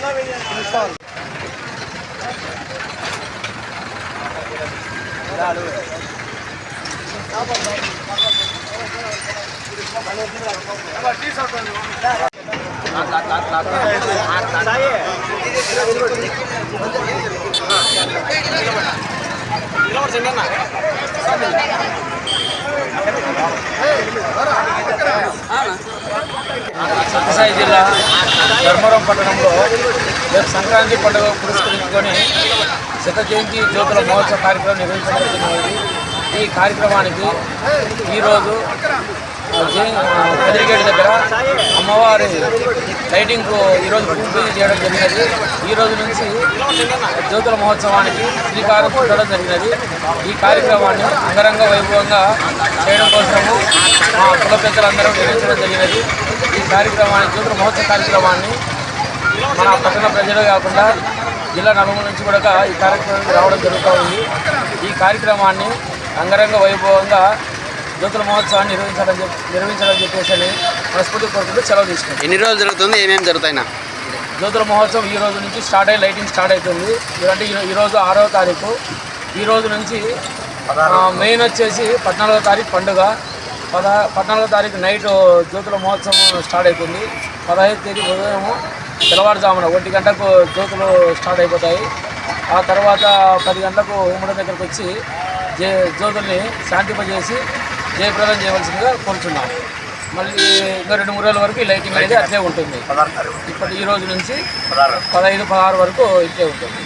నిలబడి చిన్న సత్యసాయి జిల్లా ధర్మవరం పట్టణంలో రేపు సంక్రాంతి పండుగ పురస్కరించుకొని శత జయంతి జ్యోతుల మహోత్సవ కార్యక్రమం నిర్వహించబడుతున్నది. ఈ కార్యక్రమానికి ఈరోజు కదిరిగేట్ దగ్గర అమ్మవారి లైటింగ్ ఈరోజు భూమి పూజ చేయడం జరిగినది. ఈ రోజు నుంచి జ్యోతుల మహోత్సవానికి శ్రీకారం చుట్టడం జరిగినది. ఈ కార్యక్రమాన్ని అంగరంగ వైభవంగా చేయడం కోసము కుల పెద్దలందరూ నిర్వహించడం జరిగినది ఈ కార్యక్రమాన్ని జ్యోతుల మహోత్సవ కార్యక్రమాన్ని మన పట్టణ ప్రజలు కాకుండా జిల్లా నలుగురు నుంచి కూడా ఈ కార్యక్రమానికి రావడం జరుగుతూ ఉంది. ఈ కార్యక్రమాన్ని అంగరంగ వైభవంగా జ్యోతుల మహోత్సవాన్ని నిర్వహించడం నిర్వహించడం చెప్పేసి అని మనస్ఫూర్తి కోరుకుంటూ సెలవు తీసుకుంటాం ఎన్ని రోజులు జరుగుతుంది? ఏమేమి జరుగుతాయినా? జ్యోతుల మహోత్సవం ఈ రోజు నుంచి స్టార్ట్ అయ్యి లైటింగ్ స్టార్ట్ అవుతుంది. అంటే ఈ- ఈ రోజు ఆరవ తారీఖు. ఈ రోజు నుంచి మెయిన్ వచ్చేసి పద్నాలుగో తారీఖు పండుగ. పద పద్నాలుగో తారీఖు నైట్ జ్యోతుల మహోత్సవం స్టార్ట్ అవుతుంది పదహైదు తేదీ ఉదయం తెల్లవారుజామున ఒంటి గంటకు జ్యోతులు స్టార్ట్ అయిపోతాయి. ఆ తర్వాత పది గంటలకు ఉమ్మడి దగ్గరకు వచ్చి జే జ్యోతుల్ని శాంతింపజేసి జయప్రదం చేయవలసిందిగా కోరుచున్నాం. మళ్ళీ ఇంకా రెండు మూడు రోజుల వరకు ఈ లైటింగ్ అనేది అట్లే ఉంటుంది. ఇప్పటి ఈ రోజు నుంచి పదహైదు పదహారు వరకు ఇట్లే ఉంటుంది.